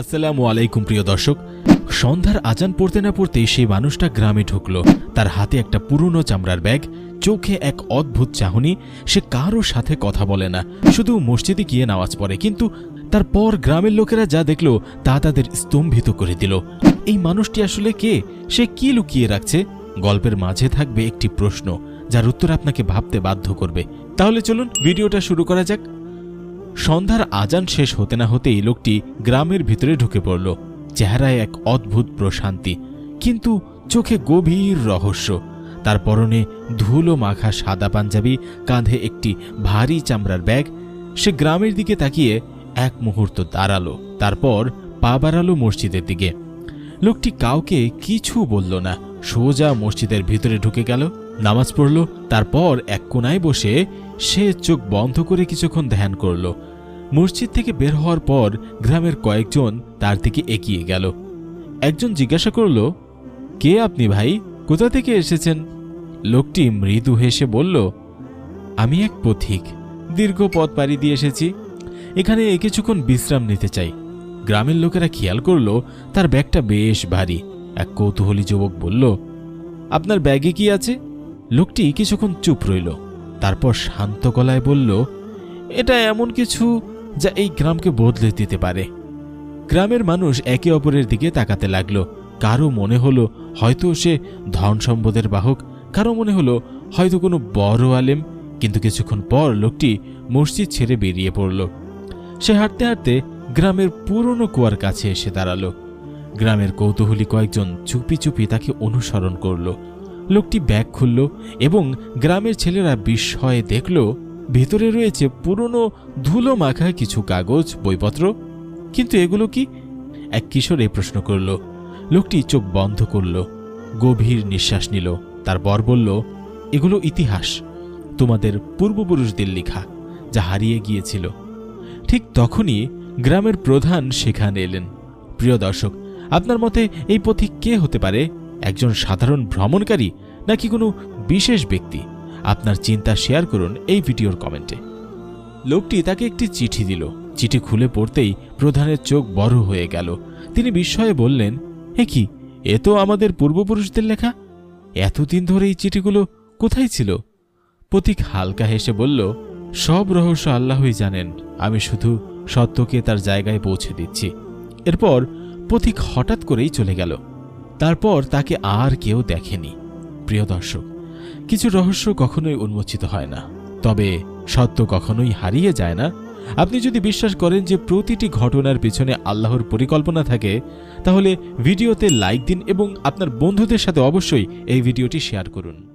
আসসালামু আলাইকুম, প্রিয় দর্শক। সন্ধ্যার আজান পড়তে না পড়তেই সেই মানুষটা গ্রামে ঢুকলো। তার হাতে একটা পুরনো চামড়ার ব্যাগ, চোখে এক অদ্ভুত চাহনি। সে কারোর সাথে কথা বলে না। শুধু মসজিদে গিয়ে নামাজ পড়ে, কিন্তু তারপর গ্রামের লোকেরা যা দেখল, তা তাদের স্তম্ভিত করে দিল। এই মানুষটি আসলে কে? সে কি লুকিয়ে রাখছে? গল্পের মাঝে থাকবে একটি প্রশ্ন, যার উত্তর আপনাকে ভাবতে বাধ্য করবে। তাহলে চলুন, ভিডিওটা শুরু করা যাক। সন্ধ্যার আজান শেষ হতে না হতেই লোকটি গ্রামের ভিতরে ঢুকে পড়ল। চেহারায় এক অদ্ভুত প্রশান্তি, কিন্তু চোখে গভীর রহস্য। তার পরনে ধুলো মাখা সাদা পাঞ্জাবি, কাঁধে একটি ভারী চামড়ার ব্যাগ। সে গ্রামের দিকে তাকিয়ে এক মুহূর্ত দাঁড়াল, তারপর পা বাড়ালো মসজিদের দিকে। লোকটি কাউকে কিছু বলল না, সোজা মসজিদের ভিতরে ঢুকে গেল, নামাজ পড়ল, তারপর এক কোনায় বসে সে চোখ বন্ধ করে কিছুক্ষণ ধ্যান করল। মসজিদ থেকে বের হওয়ার পর গ্রামের কয়েকজন তার দিকে এগিয়ে গেল। একজন জিজ্ঞাসা করল, কে আপনি ভাই? কোথা থেকে এসেছেন? লোকটি মৃদু হেসে বলল, আমি এক পথিক। দীর্ঘ পথ পাড়ি দিয়ে এসেছি। এখানে এ কিছুক্ষণ বিশ্রাম নিতে চাই। গ্রামের লোকেরা খেয়াল করল, তার ব্যাগটা বেশ ভারী। এক কৌতূহলী যুবক বলল, আপনার ব্যাগে কি আছে? লোকটি কিছুক্ষণ চুপ রইল। তারপর শান্ত গলায় বলল, এটা এমন কিছু যা এই গ্রামকে বদলে দিতে পারে। গ্রামের মানুষ একে অপরের দিকে তাকাতে লাগল। কারও মনে হলো হয়তো সে ধন সম্পদের বাহক, কারও মনে হলো হয়তো কোনো বড় আলেম, কিন্তু কিছুক্ষণ পর লোকটি মসজিদ ছেড়ে বেরিয়ে পড়ল। সে হাঁটতে হাঁটতে গ্রামের পুরনো কুয়ার কাছে এসে দাঁড়াল। গ্রামের কৌতূহলী কয়েকজন চুপি চুপি তাকে অনুসরণ করল। লোকটি ব্যাগ খুলল এবং গ্রামের ছেলেরা বিস্ময়ে দেখল ভেতরে রয়েছে পুরনো ধুলো মাখা কিছু কাগজ, বইপত্র। কিন্তু এগুলো কি? এক কিশোর এই প্রশ্ন করল। লোকটি চোখ বন্ধ করল, গভীর নিঃশ্বাস নিল, তারপর বলল, এগুলো ইতিহাস। তোমাদের পূর্বপুরুষদের লেখা, যা হারিয়ে গিয়েছিল। ঠিক তখনই গ্রামের প্রধান সেখানে এলেন। প্রিয় দর্শক, আপনার মতে এই পথিক কে হতে পারে? একজন সাধারণ ভ্রমণকারী নাকি কোনো বিশেষ ব্যক্তি? আপনার চিন্তা শেয়ার করুন এই ভিডিওর কমেন্টে। লোকটি তাকে একটি চিঠি দিল। চিঠি খুলে পড়তেই প্রধানের চোখ বড় হয়ে গেল। তিনি বিস্ময়ে বললেন, এ কি? এ তো আমাদের পূর্বপুরুষদের লেখা। এতদিন ধরে এই চিঠিগুলো কোথায় ছিল? পথিক হালকা হেসে বলল, সব রহস্য আল্লাহই জানেন। আমি শুধু সত্যকে তার জায়গায় পৌঁছে দিচ্ছি। এরপর পথিক হঠাৎ করেই চলে গেল। তারপর তাকে আর কেউ দেখেনি। প্রিয় দর্শক কিছু রহস্য কখনোই উন্মোচিত হয় না। তবে সত্য কখনোই হারিয়ে যায় না। আপনি যদি বিশ্বাস করেন যে প্রতিটি ঘটনার পিছনে আল্লাহর পরিকল্পনা থাকে, তাহলে ভিডিওতে লাইক দিন এবং আপনার বন্ধুদের সাথে অবশ্যই এই ভিডিওটি শেয়ার করুন।